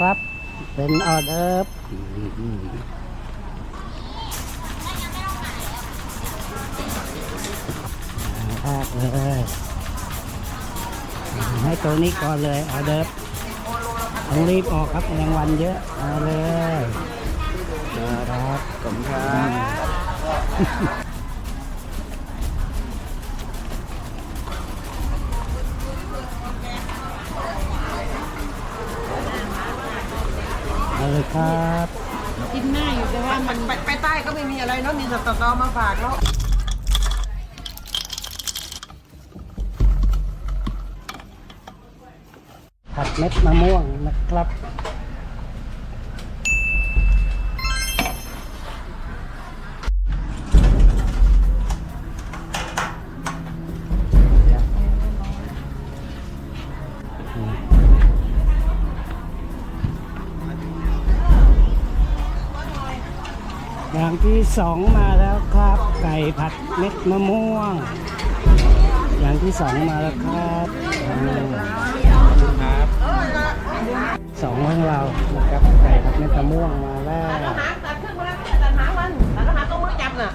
ครับเป็นออเดิร์ภาคเลยให้ตัวนี้ก่อนเลยออเดิร์ต้องรีบออกครับแรงวัลเยอะเอาเลยครับขอบคุณครับ ครับกินหน้าอยู่แต่ว่ามันไปไปใต้ก็ไม่มีอะไรเนาะมีสตอมาฝากเนาะผัดเม็ดมะม่วงนะครับ ที่สองมาแล้วครับ ไก่ผัดเม็ดมะม่วง อย่างที่สองมาแล้วครับอืมครับสองของเรานะครับไก่ผัดเม็ดมะม่วงมาแล้วหาตัดขึ้นมาแล้วไม่ใช่ตัดหางมันตัดหางตรงมือจับน่ะ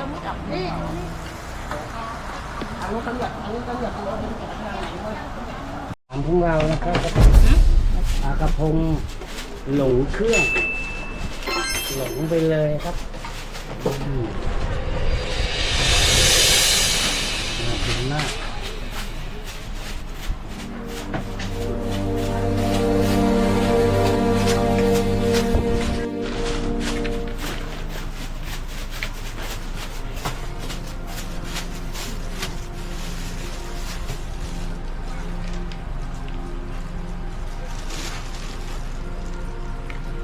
ต้องมือจับนี่อันนี้ตำรวจอันนี้ตำรวจตำรวจอาหารของเรานะครับปลากระพงหลงเครื่อง หลงไปเลยครับอืมน่ากินมาก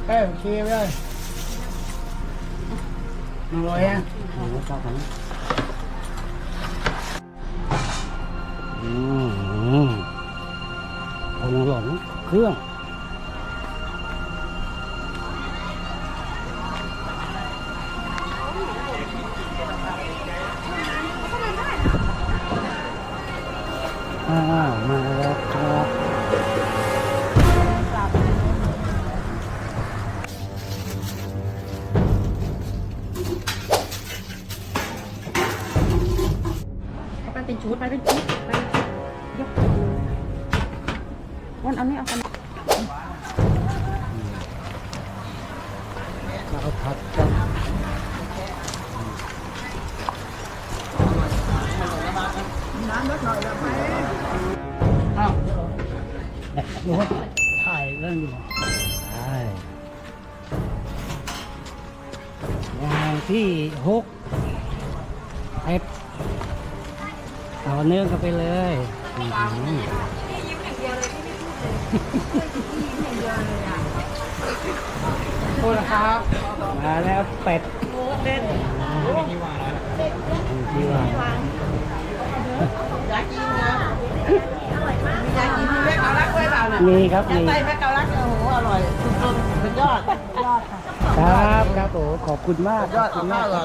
เอ้ย โอเคเลย ไปเป็นชุดไปเป็นชุดไปเป็นชุดยกไปเลยวันเอานี่เอากันเราผัดกันอ้าวดูว่าถ่ายเรื่องอยู่ใช่อย่างที่หกเอ็ด ต่อเนื่องกันไปเลยอื้อหือโทษนะครับมาแล้วเป็ดเล่นที่วางอยากกินนะอยากกินแม่เกาลักด้วยเปล่าน่ะมีครับอยากมีได้แม่เกาลักเนี่ยโอ้โหอร่อยสุดๆสุดยอดยอดค่ะครับครับโอ้ขอบคุณมากยอดขอบคุณมามากก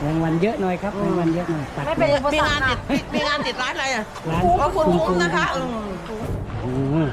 เลยรางวัลเยอะหน่อยครับรางวัลเยอะหน่อยตัดไม่เป็นมีงานติดมีงานติดร้านอะไรอะร้านก็คุณคุณคุ้มนะคะคุอืณมอืม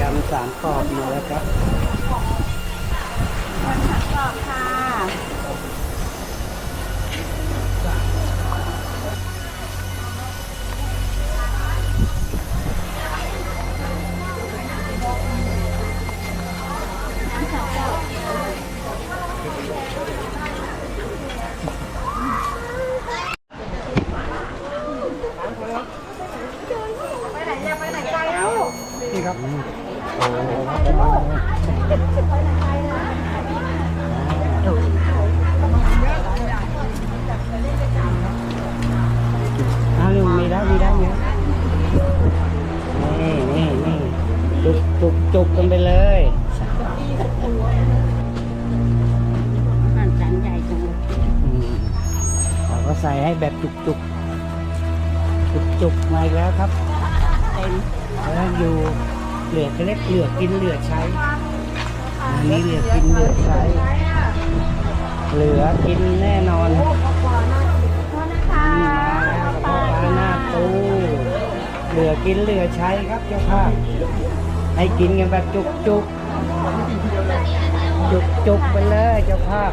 ยำสามกรอบมาแล้วครับสามกรอบค่ะ ลูกเอาลูกมีแล้วมีแล้วนี่ล้นี่นี่นี่จุกจุกจุกกันไปเลยมันจานใหญ่จังเลยอืมเราก็ใส่ให้แบบจุกจุกจุกจุกมาแล้วครับเต็มแล้วอยู่ เหลือเล็กเหลือกินเหลือใช้อันนี้เหลือกินเหลือใช้ เหลือกินแน่นอนนี่มาแล้วกระเพาะปลาหน้าปูเหลือกินเหลือใช้ครับเจ้าภาพให้กินกันแบบจุกจุกจุกจุกๆไปเลยเจ้าภาพ